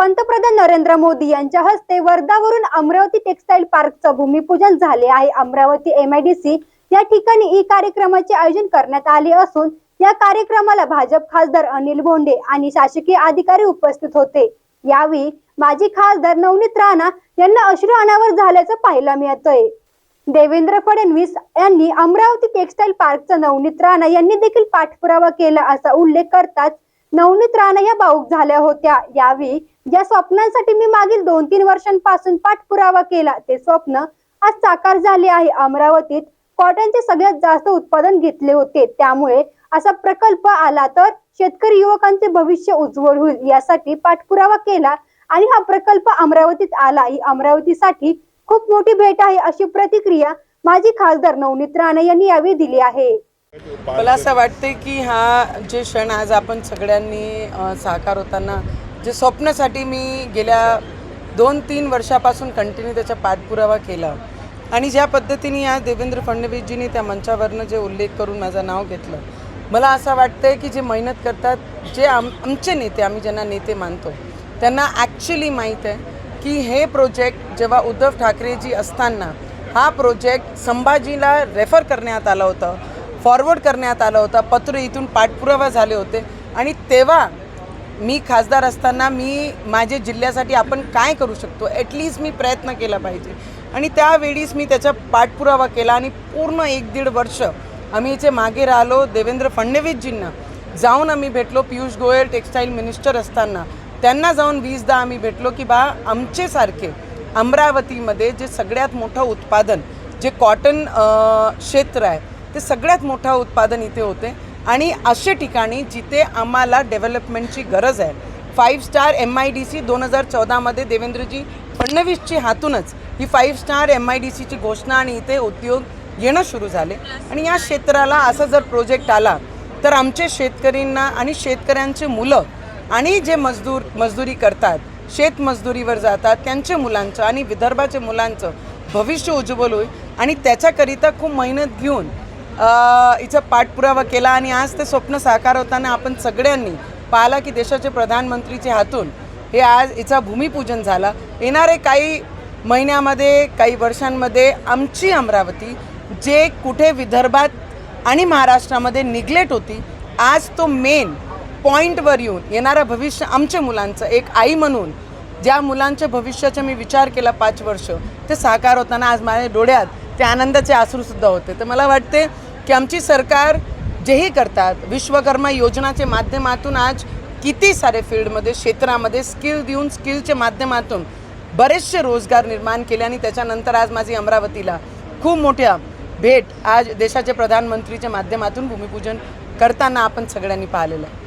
पंतप्रधान नरेंद्र मोदी यांच्या हस्ते वर्धावरून अमरावती टेक्सटाईल पार्कचं भूमिपूजन झाले आहे. अमरावती एमआयडीसी या ठिकाणी ई कार्यक्रमाचे आयोजन करण्यात आले असून या कार्यक्रमाला भाजप खासदार अनिल बोंडे आणि शासकीय अधिकारी उपस्थित होते. यावेळी माजी खासदार नवनीत राणा यांना अश्रू अनावर झाल्याचं पाहायला मिळतंय. देवेंद्र फडणवीस यांनी अमरावती टेक्सटाईल पार्कचा नवनीत राणा यांनी देखील पाठपुरावा केला असा उल्लेख करताच नवनीत राणा या भाऊक झाल्या होत्या. यावेळी ज्या स्वप्नांसाठी मी मागील दोन तीन वर्षांपासून पाठपुरावा केला ते स्वप्न आज साकार झाले आहे. अमरावतीत कॉटनचे सगळ्यात जास्त उत्पादन घेतले होते. त्यामुळे असा प्रकल्प आला तर शेतकरी युवकांचे भविष्य उज्ज्वल होईल यासाठी पाठपुरावा केला आणि हा प्रकल्प अमरावतीत आला. ही अमरावतीसाठी खूप मोठी भेट आहे अशी प्रतिक्रिया माजी खासदार नवनीत राणे यांनी यावेळी दिली आहे. मला असं वाटते की हा जे क्षण आज आपण सगळ्यांनी साकार होताना जे स्वप्नासाठी मी गेल्या दोन तीन वर्षापासून कंटिन्यू त्याचा पाठपुरावा केला. आणि ज्या पद्धतीने आज देवेंद्र फडणवीसजींनी त्या मंचावरनं जे उल्लेख करून माझं नाव घेतलं मला असं वाटतंय की जे मेहनत करतात जे आम आमचे नेते आम्ही ज्यांना नेते मानतो त्यांना ॲक्च्युली माहीत आहे की हे प्रोजेक्ट जेव्हा उद्धव ठाकरेजी असताना हा प्रोजेक्ट संभाजीला रेफर करण्यात आला होता. फॉरवर्ड करण्यात आला होता. पत्र इथून पाठपुरावा झाले होते. आणि तेव्हा मी खासदार असताना मी माझ्या जिल्ह्यासाठी आपण काय करू शकतो? ॲटलिस्ट मी प्रयत्न केला पाहिजे. आणि त्यावेळीच मी त्याचा पाठपुरावा केला आणि पूर्ण एक दीड वर्ष आम्ही इथे मागे राहिलो देवेंद्र फडणवीसजींना. जाऊन आम्ही भेटलो पियुष गोयल टेक्स्टाईल मिनिस्टर असताना. त्यांना जाऊन वीसदा आम्ही भेटलो की बा आमचेसारखे अमरावतीमध्ये जे सगळ्यात मोठं उत्पादन जे कॉटन क्षेत्र आहे ते सगळ्यात मोठं उत्पादन इथे होते. आणि असे ठिकाणी जिथे आम्हाला डेव्हलपमेंटची गरज आहे. Five star M I D C दोन हजार चौदामध्ये देवेंद्रजी फडणवीसची हातूनच ही five star M I D सीची घोषणा आणि इथे उद्योग येणं सुरू झाले. आणि या क्षेत्राला असा जर प्रोजेक्ट आला तर आमचे शेतकऱ्यांना आणि शेतकऱ्यांचे मुलं आणि जे मजदूर मजदुरी करतात शेतमजदुरीवर जातात त्यांच्या मुलांचं आणि विदर्भाच्या मुलांचं भविष्य उज्ज्वल होईल. आणि त्याच्याकरिता खूप मेहनत घेऊन हिचा पाठपुरावा केला आणि आज ते स्वप्न साकार होताना आपण सगळ्यांनी पाहिला की देशाचे प्रधानमंत्रीचे हातून हे आज हिचा भूमिपूजन झाला. येणारे काही महिन्यामध्ये काही वर्षांमध्ये आमची अमरावती जे कुठे विदर्भात आणि महाराष्ट्रामध्ये निग्लेट होती आज तो मेन पॉईंटवर येऊन येणारं भविष्य आमच्या मुलांचं एक आई म्हणून ज्या मुलांच्या भविष्याचा मी विचार केला पाच वर्ष ते साकार होताना आज माझ्या डोळ्यात ते आनंदाचे आसरूसुद्धा होते. तर मला वाटते की आमची सरकार जेही करतात विश्वकर्मा योजनाच्या माध्यमातून आज किती सारे फील्डमध्ये क्षेत्रामध्ये स्किल देऊन स्किलच्या माध्यमातून बरेचसे रोजगार निर्माण केले आणि त्याच्यानंतर आज माझी अमरावतीला खूप मोठ्या भेट आज देशाचे प्रधानमंत्रीच्या माध्यमातून भूमिपूजन करताना आपण सगळ्यांनी पाहिलेलं आहे.